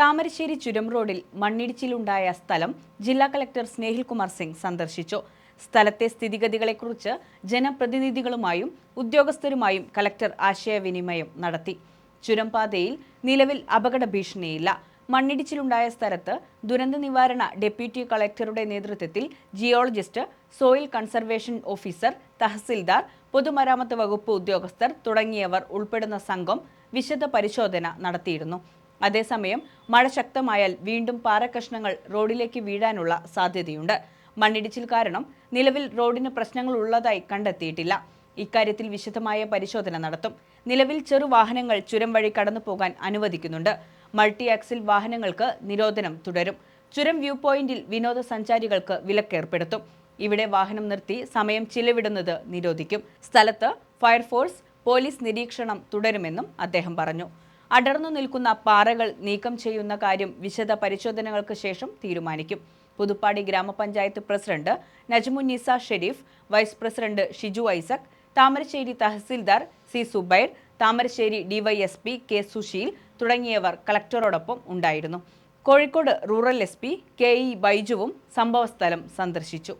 താമരശ്ശേരി ചുരം റോഡിൽ മണ്ണിടിച്ചിലുണ്ടായ സ്ഥലം ജില്ലാ കളക്ടർ സ്നേഹിൽകുമാർ സിംഗ് സന്ദർശിച്ചു. സ്ഥലത്തെ സ്ഥിതിഗതികളെക്കുറിച്ച് ജനപ്രതിനിധികളുമായും ഉദ്യോഗസ്ഥരുമായും കളക്ടർ ആശയവിനിമയം നടത്തി. ചുരംപാതയിൽ നിലവിൽ അപകട ഭീഷണിയില്ല. മണ്ണിടിച്ചിലുണ്ടായ സ്ഥലത്ത് ദുരന്ത നിവാരണ ഡെപ്യൂട്ടി കളക്ടറുടെ നേതൃത്വത്തിൽ geologist soil conservation officer tahsildar പൊതുമരാമത്ത് വകുപ്പ് ഉദ്യോഗസ്ഥർ തുടങ്ങിയവർ ഉൾപ്പെടുന്ന സംഘം വിശദ പരിശോധന നടത്തിയിരുന്നു. അതേസമയം മഴ ശക്തമായാൽ വീണ്ടും പാറക്കഷ്ണങ്ങൾ റോഡിലേക്ക് വീഴാനുള്ള സാധ്യതയുണ്ട്. മണ്ണിടിച്ചിൽ കാരണം നിലവിൽ റോഡിന് പ്രശ്നങ്ങൾ ഉള്ളതായി കണ്ടെത്തിയിട്ടില്ല. ഇക്കാര്യത്തിൽ വിശദമായ പരിശോധന നടത്തും. നിലവിൽ ചെറു വാഹനങ്ങൾ ചുരം വഴി കടന്നു പോകാൻ അനുവദിക്കുന്നുണ്ട്. മൾട്ടി ആക്സിൽ വാഹനങ്ങൾക്ക് നിരോധനം തുടരും. ചുരം വ്യൂ പോയിന്റിൽ വിനോദസഞ്ചാരികൾക്ക് വിലക്കേർപ്പെടുത്തും. ഇവിടെ വാഹനം നിർത്തി സമയം ചിലവിടുന്നത് നിരോധിക്കും. സ്ഥലത്ത് ഫയർഫോഴ്സ് പോലീസ് നിരീക്ഷണം തുടരുമെന്നും അദ്ദേഹം പറഞ്ഞു. അടർന്നു നിൽക്കുന്ന പാറകൾ നീക്കം ചെയ്യുന്ന കാര്യം വിശദ പരിശോധനകൾക്ക് ശേഷം തീരുമാനിക്കും. പുതുപ്പാടി ഗ്രാമപഞ്ചായത്ത് president Najmunnisa Sharif vice president Shiju Isaac Thamarassery tahsildar C Subair Thamarassery DYSP K Susheel തുടങ്ങിയവർ കളക്ടറോടൊപ്പം ഉണ്ടായിരുന്നു. Kozhikode rural S P K E ബൈജുവും സംഭവസ്ഥലം സന്ദർശിച്ചു.